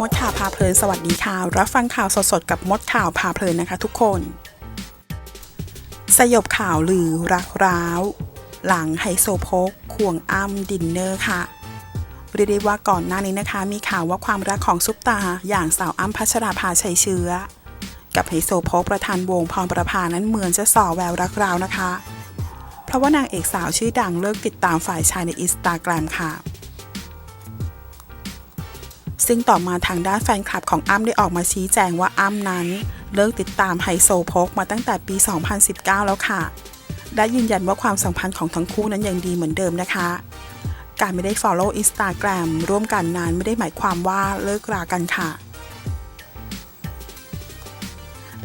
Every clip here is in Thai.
มดข่าวพาเพลินสวัสดีค่ะ รับฟังข่าวสดๆ กับมดข่าวพาเพลินนะคะทุกคน สยบข่าวลือรักร้าว หลังไฮโซโพกควงอ้ำดินเนอร์ค่ะเรียกได้ว่าก่อนหน้านี้นะคะ มีข่าวว่าความรักของซุปตา อย่างสาวอ้ำพัชราภาชัยเชื้อ กับไฮโซโพกประธานวงพรประภานั้นเหมือนจะส่อแววรักราวนะคะ เพราะว่านางเอกสาวชื่อดังเลิกติดตามฝ่ายชายในอินสตาแกรมค่ะ ซึ่งต่อมาทางด้านแฟนคลับของอ้ำได้ออกมาชี้แจงว่าอ้ำนั้น เลิกติดตามไฮโซโพกมาตั้งแต่ปี 2019 แล้วค่ะ และยืนยันว่าความสัมพันธ์ของทั้งคู่นั้นยังดีเหมือนเดิมนะคะ การไม่ได้ follow Instagram ร่วมกันนั้นไม่ได้หมายความว่าเลิกรากันค่ะ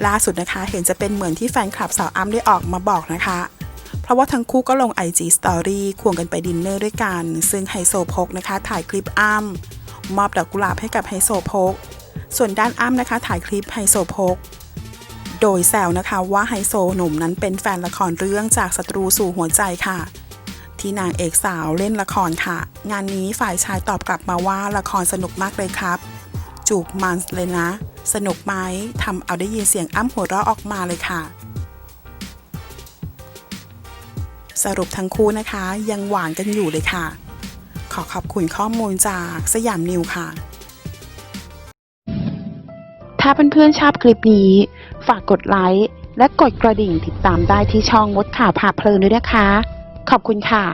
ล่าสุดนะคะเห็นจะเป็นเหมือนที่แฟนคลับสาวอ้ำได้ออกมาบอกนะคะ เพราะว่าทั้งคู่ก็ลง IG Story ควงกันไปดินเนอร์ด้วยกัน ซึ่งไฮโซโพกนะคะ ถ่ายคลิปอ้ำ มอบดอกกุหลาบให้กับไฮโซโพกส่วนด้านอ้ำนะคะถ่ายคลิปไฮโซโพกโดยแซวนะคะว่าไฮโซหนุ่มนั้นเป็นแฟนละครเรื่องจากศัตรูสู่หัวใจค่ะ ที่นางเอกสาวเล่นละครค่ะ งานนี้ฝ่ายชายตอบกลับมาว่าละครสนุกมากเลยครับ จูบมันเลยนะ สนุกไหมทำเอาได้ยินเสียงอ้ำหัวเราะออกมาเลยค่ะ สรุปทั้งคู่นะคะ ยังหวานกันอยู่เลยค่ะ ขอขอบคุณข้อมูลจากสยามนิวค่ะ ถ้าเพื่อนๆชอบคลิปนี้ ฝากกดไลค์และกดกระดิ่งติดตามได้ที่ช่องมดข่าวผ่าเพลินด้วยนะคะ ขอบคุณค่ะ